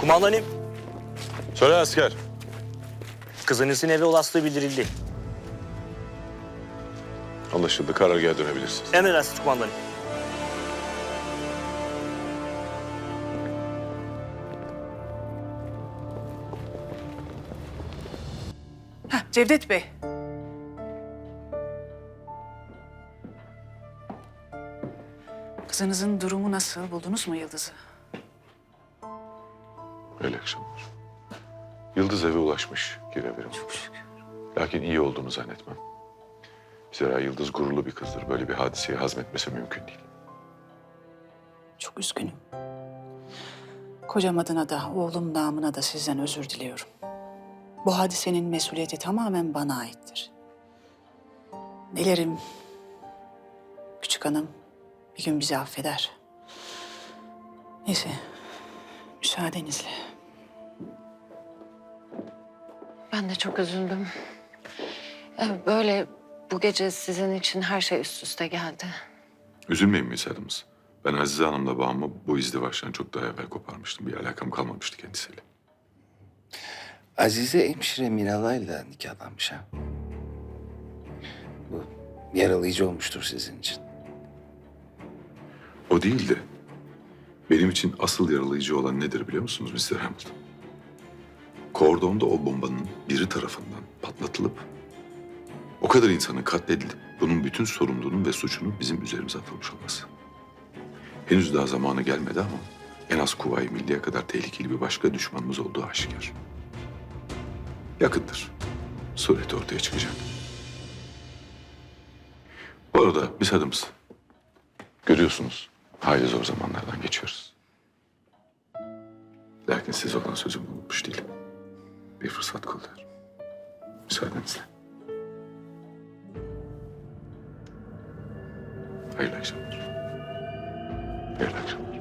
Kumandanım, Söyle asker. kızınızın eve ulaştığı bildirildi. Anlaşıldı. Karargaha dönebilirsiniz. Emredersiniz kumandanım. Heh, Cevdet Bey. Kızınızın durumu nasıl? Buldunuz mu Yıldız'ı? Öyle akşamlar. Yıldız eve ulaşmış girebilirim. Çok şükür. Lakin iyi olduğunu zannetmem. Zira Yıldız gururlu bir kızdır. Böyle bir hadiseyi hazmetmesi mümkün değil. Çok üzgünüm. Kocam adına da, oğlum namına da sizden özür diliyorum. Bu hadisenin mesuliyeti tamamen bana aittir. Dilerim küçük hanım bir gün bizi affeder. Neyse, müsaadenizle. Ben de çok üzüldüm. Ee, Böyle bu gece sizin için her şey üst üste geldi. Üzülmeyin Misadımız. Ben Azize Hanım'la bağımı bu izdivaçtan çok daha evvel koparmıştım. Bir alakam kalmamıştı kendisiyle. Azize hemşire Miralay'la nikahlanmış ha. Bu yaralayıcı olmuştur sizin için. O değil de benim için asıl yaralayıcı olan nedir biliyor musunuz Mr. Hamilton? Kordonda o bombanın biri tarafından patlatılıp o kadar insanın katledilip bunun bütün sorumluluğunun ve suçunun bizim üzerimize atılmış olması. Henüz daha zamanı gelmedi ama en az Kuvayi Milliye kadar tehlikeli bir başka düşmanımız olduğu aşikar. Yakındır. Sureti ortaya çıkacak. Bu arada biz adımız. Görüyorsunuz hayli zor zamanlardan geçiyoruz. Lakin siz olan sözümü unutmuş değilim. Bir fırsat kolluyorum. Müsaadenizle. Hayırlı akşamlar. Hayırlı akşamlar.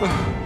아.